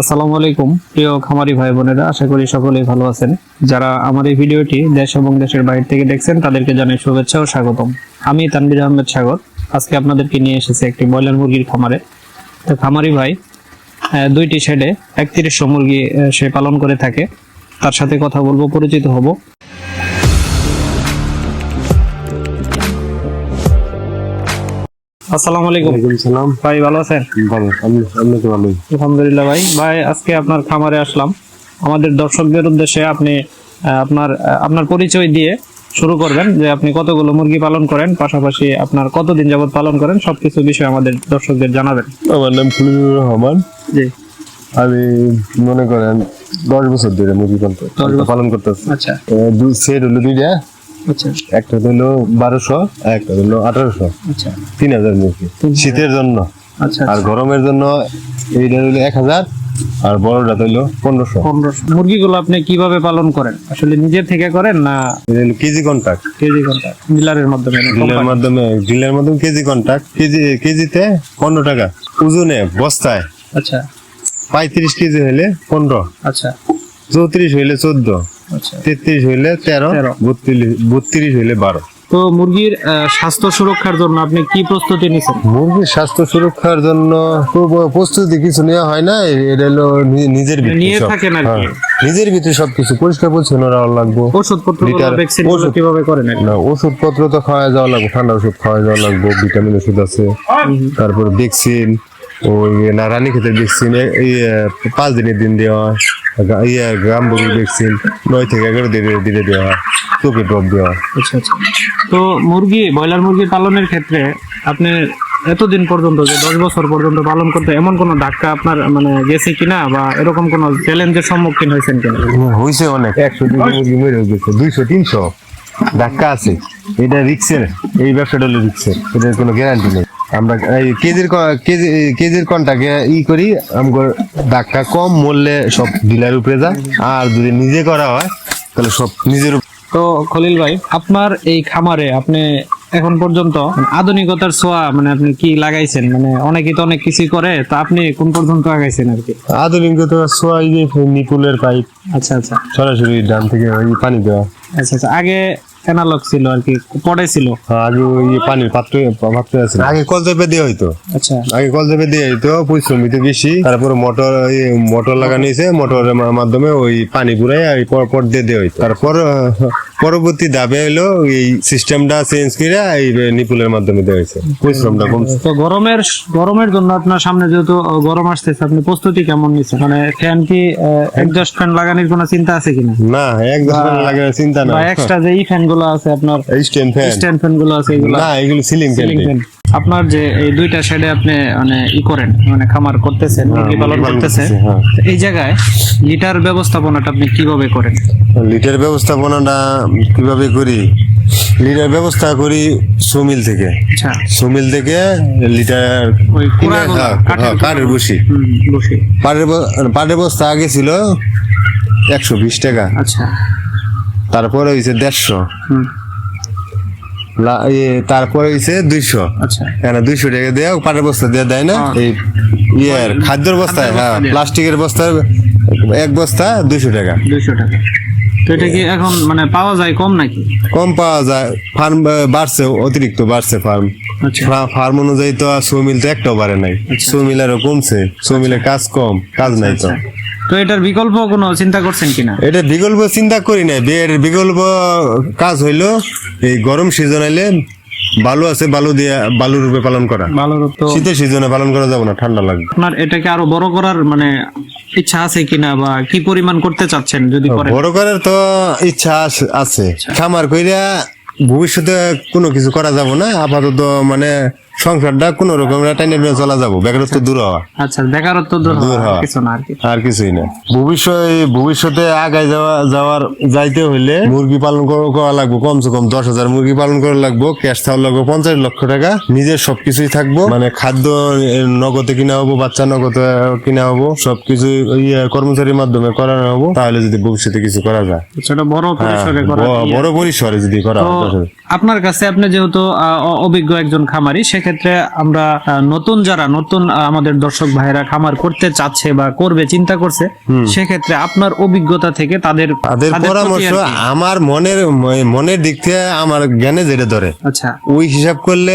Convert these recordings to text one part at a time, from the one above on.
আসসালামু আলাইকুম। প্রিয় খামারি ভাই বোনেরা, আশা করি সকলেই ভালো আছেন। যারা আমার এই ভিডিওটি দেশ এবং দেশের বাইরে থেকে দেখছেন, তাদেরকে জানাই শুভেচ্ছা ও স্বাগতম। আমি তানবির আহমেদ সাগর। আজকে আপনাদেরকে নিয়ে এসেছি একটি ব্রয়লার মুরগির খামারে। তো খামারি ভাই দুইটি শেডে একত্রিশশো মুরগি সে পালন করে থাকে। তার সাথে কথা বলব, পরিচিত হব। আসসালামু আলাইকুম। সালাম। ভাই ভালো আছেন? ভালো আমি আমি তো ভালোই। আলহামদুলিল্লাহ ভাই। ভাই আজকে আপনার খামারে আসলাম। আমাদের দর্শকদের উদ্দেশ্যে আপনি আপনার আপনার পরিচয় দিয়ে শুরু করবেন যে আপনি কতগুলো মুরগি পালন করেন পাশাপাশি আপনার কতদিন যাবত পালন করেন সবকিছু বিষয়ে আমাদের দর্শকদের জানাবেন। আমার নাম খলিলুর রহমান। জি। আমি মনে করেন দশ বছর ধরে মুরগি পালন কর- দশ বছর। পালন করতেছি। আচ্ছা। দুই সেট হলো দুইটা। আচ্ছা। একটা হলো বারোশো একটা হলো আঠারোশো। আচ্ছা। তিন হাজার মুরগি। শীতের জন্য। আচ্ছা আর গরমের জন্য এইটা হলো এক হাজার আর বড়টা হলো পনেরোশো। পনেরোশো। মুরগিগুলো আপনি কীভাবে পালন করেন? আসলে নিজে থেকে করেন না কেজি কন্ট্যাক্ট কেজি ঘণ্টা ডিলারের মাধ্যমে না ডিলের company? মাধ্যমে ডিলের মাধ্যমে কেজি কন্ট্যাক্ট কেজি কেজিতে পনেরো টাকা। ওজনে বস্তায় আচ্ছা। পঁয়ত্রিশ কেজি হইলে পনেরো। আচ্ছা। চৌত্রিশ হইলে চোদ্দ। আচ্ছা তেত্রিশ হইলে তেরো তেরো। বত্রিশ বত্রিশ হইলে বারো। তো মুরগির স্বাস্থ্য সুরক্ষার জন্য আপনি কি প্রস্তুতি নিছেন? মুরগির স্বাস্থ্য সুরক্ষার জন্য প্রস্তুতি কিছু নেওয়া হয় না এটা হলো নিজের ভিতরে নিয়ে থাকেন আর কি। হ্যাঁ, নিজের ভিতরে সবকিছু পরিষ্কার পরিচ্ছন্ন রাখা লাগবো। ওষুধপত্র ওষুধ। কীভাবে করেন না ওষুধপত্র তো খাওয়া যাওয়া লাগবে ঠান্ডা ওষুধ খাওয়া যাওয়া লাগবে ভিটামিন ওষুধ আছে। তারপর ভ্যাকসিন ওই না রানী ক্ষেতের ভ্যাকসিন পাঁচ দিনের দিন দেওয়া। ইয়ে গাম্বুরি ভ্যাকসিন নয় থেকে এগারো দিনের দিনে দেওয়া চোখে ড্রপ দেওয়া আচ্ছা আচ্ছা। তো মুরগি ব্রয়লার মুরগি পালনের ক্ষেত্রে আপনি এতদিন পর্যন্ত যে দশ বছর পর্যন্ত পালন করতে এমন কোনো ধাক্কা আপনার মানে গেছে কিনা বা এরকম কোনো চ্যালেঞ্জের সম্মুখীন হয়েছেন কিনা? হয়েছে অনেক। একশো মুরগি মরে গেছে দুইশো তিনশো। ধাক্কা আছে। এটা রিক্সের এই ব্যবসাটা হলো রিক্সের এটার কোনো গ্যারান্টি নেই। আমরা এই কেজির কেজি কেজির কন্টাকে ই করি আমগর ধাক্কা কম মূল্যে সব ডিলার উপরে যায়। আর যদি নিজে করা হয় তাহলে সব নিজের তো খলিল ভাই আপনার এই খামারে আপনি এখন পর্যন্ত আধুনিকতার ছোঁয়া মানে আপনি কি লাগাইছেন? মানে অনেকেই তো অনেক কিছুই করে তা আপনি কোন পর্যন্ত লাগাইছেন আর কি? আধুনিকতার তো সোয়াই যে নিপুলের পাইপ আচ্ছা আচ্ছা। সরাসরি ডান থেকে পানি দেওয়া। আচ্ছা আচ্ছা। আগে অ্যানালগ ছিল আর কি পড়ে ছিল। আগে ওই পানির পাত্র পাত্র আছে আগে কল চেপে দিয়ে হইতো। আচ্ছা। আগে কল চেপে দিয়ে হইতো পরিশ্রমিত বেশি তারপরে মোটর মোটর লাগানো হয়েছে মোটরের মাধ্যমে ওই পানি পুরাই এই পর পর দিয়ে দেওয়া হইতো। তারপর পরবর্তী ধাপে হলো এই সিস্টেমটা চেঞ্জ করে এই নিপুলের মাধ্যমে দেওয়া হয়েছে পরিশ্রমটা কমছে তো গরমের গরমের জন্য আপনার সামনে যেহেতু গরম আসতেছে আপনি প্রস্তুতি কেমন নিচ্ছেন? মানে ফ্যান কি এক্সস্ট ফ্যান লাগানোর কোনো চিন্তা আছে কিনা? না এক বছর লাগে চিন্তা না এক্সট্রা যে ই ফ্যান গুলো আছে আপনার স্ট্যান্ড ফ্যান স্ট্যান্ড ফ্যানগুলো আছে এগুলো। না এগুলো সিলিং ফ্যান আপনার যে এই দুইটা শেডে আপনি মানে ই করেন মানে খামার করতেছেন মুরগি পালন করতেছেন। হ্যাঁ। এই জায়গায় লিটার ব্যবস্থাপনাটা আপনি কীভাবে করেন? লিটার ব্যবস্থাপনাটা কীভাবে করি? লিটার ব্যবস্থা করি সুমিল থেকে। আচ্ছা। সুমিল থেকে লিটার হ্যাঁ, কাঠের হ্যাঁ, বসি পাটের বস্তা আগে ছিল একশো বিশ টাকা। আচ্ছা। তারপরে হয়েছে দেড়শো। তারপরে হয়েছে দুইশো। আচ্ছা। কেন দুইশো টাকা দেয় পাটের বস্তা দিয়ে দেয় না? হ্যাঁ। এই ইয়ের খাদ্যের বস্তায় হ্যাঁ প্লাস্টিকের বস্তায় এক বস্তা দুইশো টাকা। দুইশো টাকা। তো এটা কি এখন মানে পাওয়া যায় কম নাকি? কম পাওয়া যায়। ফার্ম বাড়ছে অতিরিক্ত বাড়ছে ফার্ম। আচ্ছা। ফার্ম অনুযায়ী তো আর সৌমিল তো একটাও বাড়ে নাই। সৌমিল আরও কমছে। সৌমিলের কাজ কম কাজ নাই তো। আচ্ছা। তো এটার বিকল্প কোনো চিন্তা করছেন কিনা? এটা বিকল্প চিন্তা করি না বিয়ের বিকল্প কাজ হইল এই গরম সিজন আইলে বালু আছে বালু দিয়ে বালু রূপে পালন করা। ভালো তো শীতের সিজনে পালন করা যাবে না ঠান্ডা লাগবে। আপনার এটাকে আরও বড় করার মানে ইচ্ছা আছে কিনা বা কি পরিমাণ করতে চাচ্ছেন যদি বড় করার তো ইচ্ছা আছে। খামার কইরা ভবিষ্যতে কোনো কিছু করা যাব না। আপাতত মানে সংসারটা কোনো রকম টাইনে চলা যাব। বেকারত্ব দূর হওয়া। আচ্ছা বেকারত্ব দূর হওয়া। কিছু না আর কিছুই না। ভবিষ্যৎ ভবিষ্যতে আগায় যাওয়া যাওয়ার যাইতে হইলে মুরগি পালন করা লাগবে কমসে কম দশ হাজার মুরগি পালন করা লাগবে ক্যাশ থাওয়া লাগবে পঞ্চাশ লক্ষ টাকা নিজের সবকিছুই থাকব। মানে খাদ্য নগদে কিনা হব বাচ্চা নগদে কিনা হব সবকিছু ইয়ে কর্মচারীর মাধ্যমে করানো হব তাহলে যদি ভবিষ্যতে কিছু করা যায়। সেটা বড় পরিসরে করা বড় পরিসরে যদি করা হয় আপনার কাছে আপনি যেহেতু অভিজ্ঞ একজন খামারি সেক্ষেত্রে সেক্ষেত্রে আমরা নতুন যারা নতুন আমাদের দর্শক ভাইরা খামার করতে চাচ্ছে বা করবে চিন্তা করছে সেক্ষেত্রে আপনার অভিজ্ঞতা থেকে তাদের তাদের তাদের পরামর্শ আমার মনের মনের দিক থেকে আমার জ্ঞানে যেটা ধরে। আচ্ছা। ওই হিসাব করলে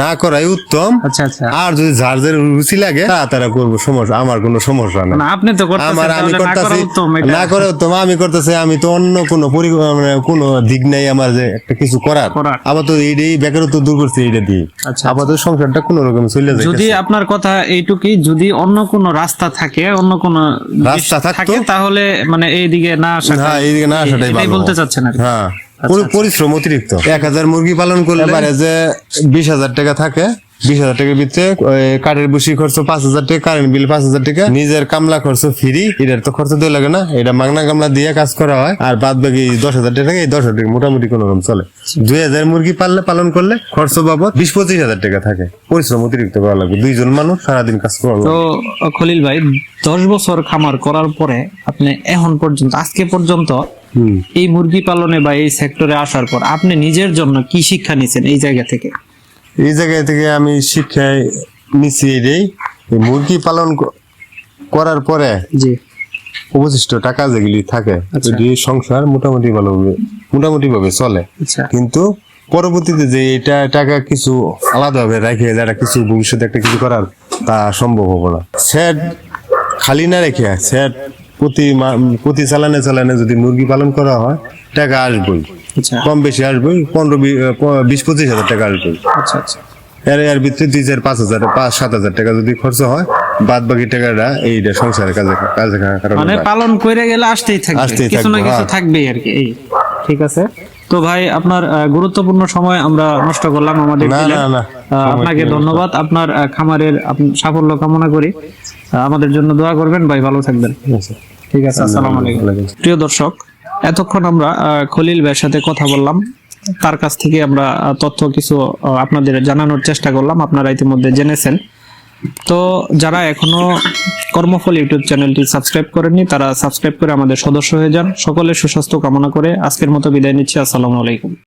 না করাই উত্তম। আচ্ছা আচ্ছা। আর যদি যার যার রুচি লাগে তা তারা করব সমস্যা আমার কোনো সমস্যা না আপনি তো আমার আমি করতেছি না করে উত্তম আমি করতেছি আমি তো অন্য কোনো মানে কোনো দিক নাই আমার যে একটা কিছু করার। আবার তো এইটাই বেকারত্ব দূর করছে এইটা দিয়ে। আচ্ছা, আপাতত সংসারটা কোনো রকম চলে যায় যদি আপনার কথা এইটুকুই যদি অন্য কোনো রাস্তা থাকে অন্য কোনো রাস্তা থাকে তাহলে মানে এইদিকে না আসা হ্যাঁ এইদিকে না আসাটাই ভালো বলতে চাচ্ছেন আর। হ্যাঁ। পরিশ্রম অতিরিক্ত। এক হাজার মুরগি পালন করলে এবারে যে বিশ হাজার টাকা থাকে বিশ হাজার টাকার ভিতরে কাঠের বুসি খরচ পাঁচ হাজার টাকা কারেন্ট বিল পাঁচ হাজার টাকা। নিজের কামলা খরচ ফ্রি এটার তো খরচ দিয়ে লাগে না। এটা মাগনা কামলা দিয়ে কাজ করা হয় আর বাদ বাকি দশ হাজার টাকা এই দশ হাজার টাকা মোটামুটি কোনো রকম চলে। দুই হাজার মুরগি পাললে পালন করলে খরচ বাবদ বিশ পঁচিশ হাজার টাকা থাকে। পরিশ্রম অতিরিক্ত করা লাগবে। দুইজন মানুষ সারাদিন কাজ করা তো খলিল ভাই দশ বছর খামার করার পরে আপনি এখন পর্যন্ত আজকে পর্যন্ত এই মুরগি পালনে বা এই সেক্টরে আসার পর আপনি নিজের জন্য কি শিক্ষা নিছেন এই জায়গা থেকে? এই জায়গা থেকে আমি শিক্ষায় এটাই। এই মুরগি পালন করার পরে জি। অবশিষ্ট টাকা যেগুলি থাকে আচ্ছা। এটি সংসার মোটামুটি ভালোভাবে মোটামুটি ভাবে চলে। আচ্ছা। কিন্তু পরবর্তীতে যে এটা টাকা কিছু আলাদাভাবে রেখে যারা কিছু ভবিষ্যতে একটা কিছু করার তা সম্ভব হবে না। সেট খালি না রেখে সেট প্রতি প্রতি চালানে চালানে যদি মুরগি পালন করা হয় টাকা আসবেই। আচ্ছা। কম বেশি আসবেই পনেরো বিশ পঁচিশ হাজার টাকা আসবেই। আচ্ছা আচ্ছা। এর এর ভিতরে দুই চার পাঁচ হাজার পাঁচ সাত হাজার টাকা যদি খরচ হয় বাদ বাকি টাকাটা এইটা সংসারের কাজে কাজে মানে পালন করে গেলে আসতেই থাকবে। আসতেই কিছু না কিছু হ্যাঁ। থাকবেই আর কি। এই ঠিক আছে। তো ভাই আপনার গুরুত্বপূর্ণ সময় আমরা নষ্ট করলাম আমাদের না, না, না। আপনাকে ধন্যবাদ। আপনার খামারের সাফল্য কামনা করি। আমাদের জন্য দোয়া করবেন। ভাই ভালো থাকবেন। ঠিক আছে। আসসালামু আলাইকুম। প্রিয় দর্শক এতক্ষণ আমরা খলিল ভাইয়ের সাথে কথা বললাম। তার কাছ থেকে আমরা তথ্য কিছু আপনাদের জানানোর চেষ্টা করলাম। আপনারা ইতিমধ্যে জেনেছেন। তো যারা এখনও কর্মফল ইউটিউব চ্যানেলটি সাবস্ক্রাইব করেননি তারা সাবস্ক্রাইব করে আমাদের সদস্য হয়ে যান। সকলের সুস্বাস্থ্য কামনা করে আজকের মতো বিদায় নিচ্ছি। আসসালামু আলাইকুম।